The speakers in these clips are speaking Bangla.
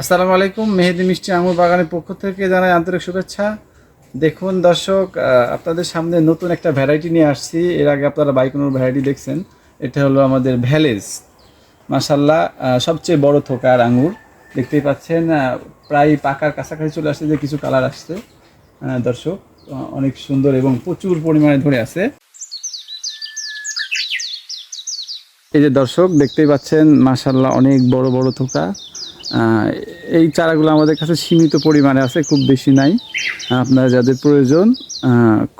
আসসালামু আলাইকুম, মেহেদি মিষ্টি আঙুর বাগানের পক্ষ থেকে জানাই আন্তরিক শুভেচ্ছা। দেখুন দর্শক আপনাদের সামনে নতুন একটা ভ্যারাইটি নিয়ে আসছি। এর আগে আপনারা বাইকোনোর ভ্যারাইটি দেখছেন। এটা হলো আমাদের ভ্যালেজ। মাসাল্লাহ সবচেয়ে বড় থোকার আঙুর। দেখতেই পাচ্ছেন প্রায় পাকার কাছাকাছি চলে আসছে যে কিছু কালার আসছে। দর্শক অনেক সুন্দর এবং প্রচুর পরিমাণে ধরে আছে। এই যে দর্শক, দেখতেই পাচ্ছেন মাশাল্লাহ অনেক বড় বড় থোকা। এই চারাগুলো আমাদের কাছে সীমিত পরিমাণে আছে, খুব বেশি নাই। আপনারা যাদের প্রয়োজন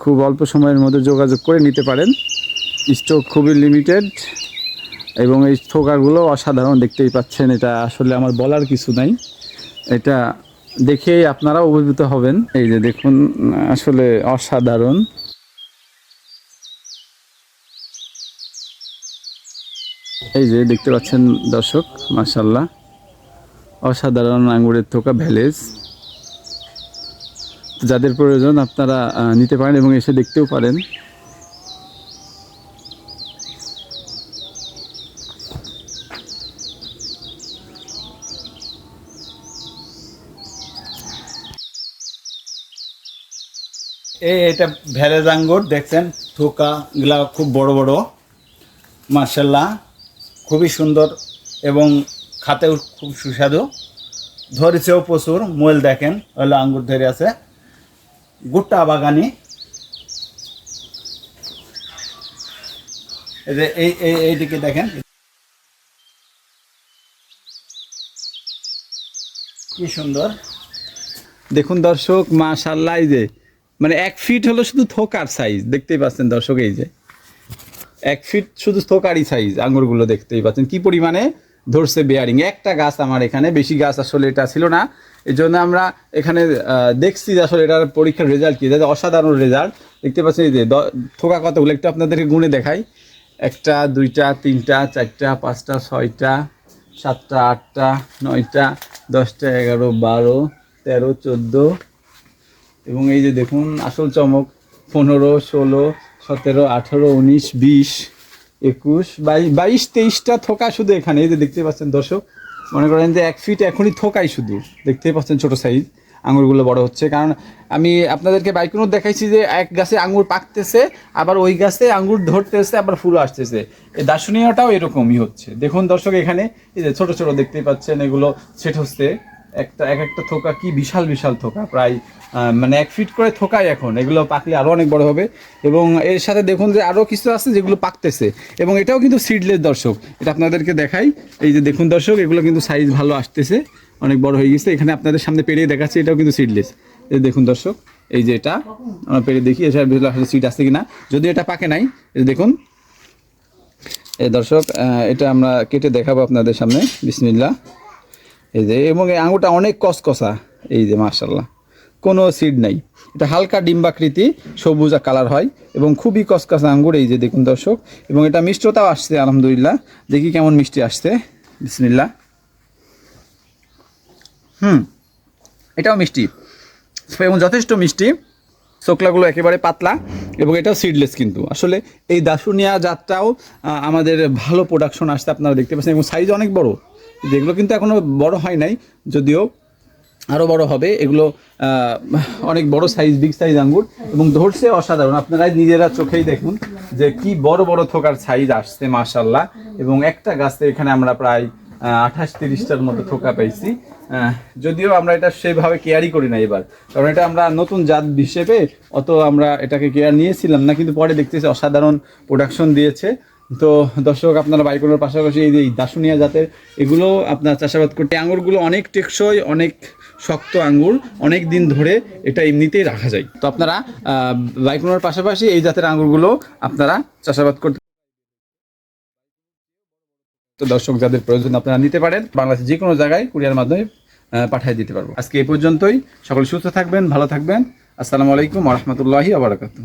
খুব অল্প সময়ের মধ্যে যোগাযোগ করে নিতে পারেন। স্টক খুবই লিমিটেড এবং এই থোকাগুলো অসাধারণ দেখতেই পাচ্ছেন। এটা আসলে আমার বলার কিছু নাই। এটা দেখেই আপনারা অভিভূত হবেন। এই যে দেখুন, আসলে অসাধারণ। এই যে দেখতে পাচ্ছেন দর্শক মাশাল্লাহ অসাধারণ আঙ্গুরের থোকা ভ্যালেজ। যাদের প্রয়োজন আপনারা নিতে পারেন এবং এসে দেখতেও পারেন। এই এটা ভ্যালেজ আঙ্গুর, দেখছেন? থোকা গুলা খুব বড় বড়। মার্শাল্লাহ খুবই সুন্দর এবং খাতেও খুব সুস্বাদু। ধরেছেও প্রচুর, মোয়েল দেখেন হলো আঙ্গুর ধরে আছে। গুট্টা বাগানি। এই এই এই এইদিকে দেখেন। কি সুন্দর। দেখুন দর্শক, মাশাল্লাহ যে মানে এক ফিট হলো শুধু থোকার সাইজ দেখতেই পাচ্ছেন দর্শক, এই যে। এক ফিট শুধু থোকারই সাইজ আঙুরগুলো দেখতেই পাচ্ছেন। কি পরিমাণে? ধরছে বেয়ারিং একটা গাছ আমার এখানে, বেশি গাছ আসলে এটা ছিল না। এই জন্য আমরা এখানে দেখছি যে আসলে এটার পরীক্ষার রেজাল্ট কি। এটা অসাধারণ রেজাল্ট দেখতে পাচ্ছেন এই যে থোকা কতগুলো? একটু আপনাদেরকে গুণে দেখাই। একটা, দুইটা, তিনটা, চারটা, পাঁচটা, ছয়টা, সাতটা, আটটা, নয়টা, দশটা, এগারো, বারো, তেরো, চোদ্দ। এবং এই যে দেখুন, আসল চমক, পনেরো, ষোলো, সতেরো, আঠেরো, উনিশ, বিশ। একুশ বাইশ, তেইশটা থোকা শুধু এখানে, এই যে দেখতে পাচ্ছেন দর্শক। মনে করেন যে এক ফিট এখনই থোকাই শুধু। দেখতেই পাচ্ছেন ছোট সাইজ আঙুরগুলো বড় হচ্ছে। কারণ আমি আপনাদেরকে বাইকুনোর দেখাইছি যে এক গাছে আঙুর পাকতেছে, আবার ওই গাছে আঙুর ধরতেছে, আবার ফুল আসতেছে। এই দার্শনিকটাও এরকমই হচ্ছে। দেখুন দর্শক এখানে, এই যে ছোট ছোট দেখতেই পাচ্ছেন এগুলো সেট হচ্ছে একটা, এক একটা থোকা কি বিশাল বিশাল থোকা, প্রায় মানে এক ফিট করে থোকাই এখন। এগুলো পাকলে আরও অনেক বড় হবে। এবং এর সাথে দেখুন যে আরও কিছু আছে যেগুলো পাকতেছে। এবং এটাও কিন্তু সিডলেস দর্শক। এটা আপনাদেরকে দেখাই। এই যে দেখুন দর্শক, এগুলো কিন্তু সাইজ ভালো আসতেছে। অনেক বড় হয়ে গেছে। এখানে আপনাদের সামনে পেরিয়ে দেখাচ্ছে, এটাও কিন্তু সিডলেস এই দেখুন দর্শক, এই যে এটা, আমরা পেরে দেখি এছাড়া ভিতরে আসলে সিট আছে কিনা। যদি এটা পাকে নাই দেখুন। এই দর্শক এটা আমরা কেটে দেখাবো আপনাদের সামনে। বিসমিল্লা এই যে, এবং এই আঙুরটা অনেক কসকসা এই যে মার্শাল্লাহ কোনো সিড নাই। এটা হালকা ডিম্বাকৃতি, সবুজ কালার হয়, এবং খুবই কসকসা আঙ্গুর এই যে, দেখুন দর্শক। এবং এটা মিষ্টতাও আসছে, আলহামদুলিল্লাহ। দেখি কেমন মিষ্টি আসছে। বিসমিল্লা হুম, এটাও মিষ্টি। এবং যথেষ্ট মিষ্টি। শোকলাগুলো একেবারে পাতলা, এবং এটাও সিডলেস কিন্তু। আসলে এই দাসুনিয়া জাতটাও আমাদের ভালো প্রোডাকশন আসছে, আপনারা দেখতে পাচ্ছেন। এবং সাইজ অনেক বড়। যেগুলো কিন্তু এখনও বড় হয় নাই, যদিও আরও বড় হবে। এগুলো অনেক বড় সাইজ বিগ সাইজ আঙ্গুর এবং ধরছে অসাধারণ। আপনারা নিজেরা চোখেই দেখুন যে কি বড় বড় থোকার সাইজ আসছে মাশাল্লাহ এবং একটা গাছে এখানে আমরা প্রায় আঠাশ তিরিশটার মতো থোকা পাইছি যদিও আমরা এটা সেভাবে কেয়ারই করি না এবার। কারণ এটা আমরা নতুন জাত হিসেবে অত আমরা এটাকে কেয়ার নিয়েছিলাম না, কিন্তু পরে দেখতেছি অসাধারণ প্রোডাকশন দিয়েছে। তো দর্শক, আপনারা বাইকগুলোর পাশাপাশি এই যে দাসুনিয়া জাতের এগুলো আপনার চাষাবাদ করতে আঙুরগুলো অনেক টেকসই, অনেক শক্ত আঙ্গুর, অনেক দিন ধরে এটা এমনিতেই রাখা যায়। তো আপনারা বাইকুনোর পাশাপাশি এই জাতের আঙুরগুলো আপনারা চাষাবাদ করতে তো দর্শক, যাদের প্রয়োজন আপনারা নিতে পারেন, বাংলাদেশের যে কোনো জায়গায় কুরিয়ার মাধ্যমে পাঠিয়ে দিতে পারব। আজকে এই পর্যন্তই। সকলে সুস্থ থাকবেন, ভালো থাকবেন। আসসালামু আলাইকুম রহমতুল্লাহি আবরাকাতু